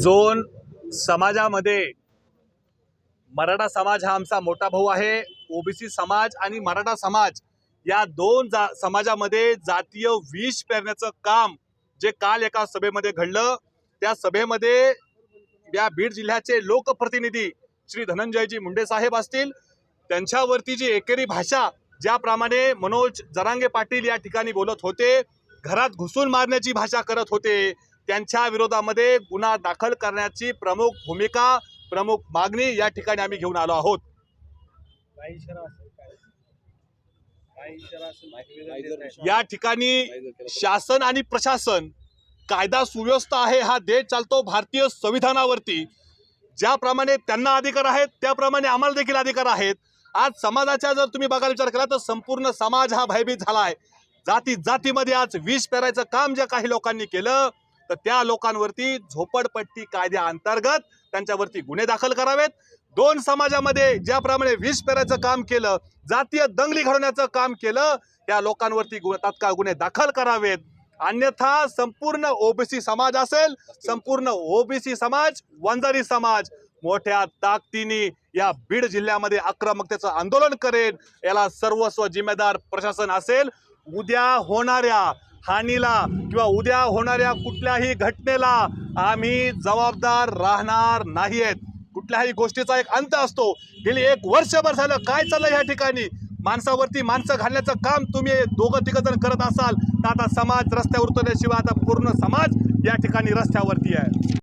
Joan समाजामध्ये मराठा समाज हा आमचा मोठा भाऊ आहे. ओबीसी समाज आणि मराठा समाज या दोन जा समाजामध्ये जातीय विष पेरण्याचं काम जे काल एका सभेमध्ये घडलं त्या सभेमध्ये या बीड जिल्ह्याचे लोकप्रतिनिधी श्री धनंजयजी मुंडे साहेब असतील. त्यांच्यावरती जी एकेरी भाषा ज्याप्रमाणे मनोज जरांगे पाटील या ठिकाणी बोलत होते घरात घुसून मारण्याची भाषा करत होते त्यांच्या विरोधामध्ये गुन्हा दाखल करण्याची प्रमुख भूमिका प्रमुख मागणी या ठिकाणी आम्ही घेऊन आलो आहोत. या ठिकाणी शासन आणि प्रशासन कायदा सुव्यवस्था आहे हा देश चालतो भारतीय संविधानावरती. ज्याप्रमाणे त्यांना अधिकार आहेत त्याप्रमाणे आम्हाला देखील अधिकार आहेत. आज समाजाच्या जर तुम्ही बघायला विचार केला तर संपूर्ण समाज हा भयभीत झाला आहे. जाती जातीमध्ये आज विष पेरायचं काम ज्या काही लोकांनी केलं तर त्या लोकांवरती झोपडपट्टी कायद्याअंतर्गत त्यांच्यावरती गुन्हे दाखल करावेत. दोन समाजामध्ये ज्याप्रमाणे विष पेरायचं काम केलं जातीय दंगली घडवण्याचं काम केलं त्या लोकांवरती तात्काळ गुन्हे दाखल करावेत. अन्यथा संपूर्ण ओबीसी समाज असेल संपूर्ण ओबीसी समाज वंजारी समाज मोठ्या ताकदीने या बीड जिल्ह्यामध्ये आक्रमकतेचं आंदोलन करेल. याला सर्वस्व जिम्मेदार प्रशासन असेल. उद्या होणाऱ्या हानीला किंवा उद्या होणाऱ्या कुठल्याही घटनेला आम्ही जबाबदार राहणार नाही आहेत कुठल्याही गोष्टीचा एक अंत असतो. गेली एक वर्षभर झालं काय चाललं या ठिकाणी? माणसावरती माणसं घालण्याचं काम तुम्ही दोघं तिघं जण करत असाल तर आता समाज रस्त्यावर उतरल्याशिवाय आता पूर्ण समाज या ठिकाणी रस्त्यावरती आहे.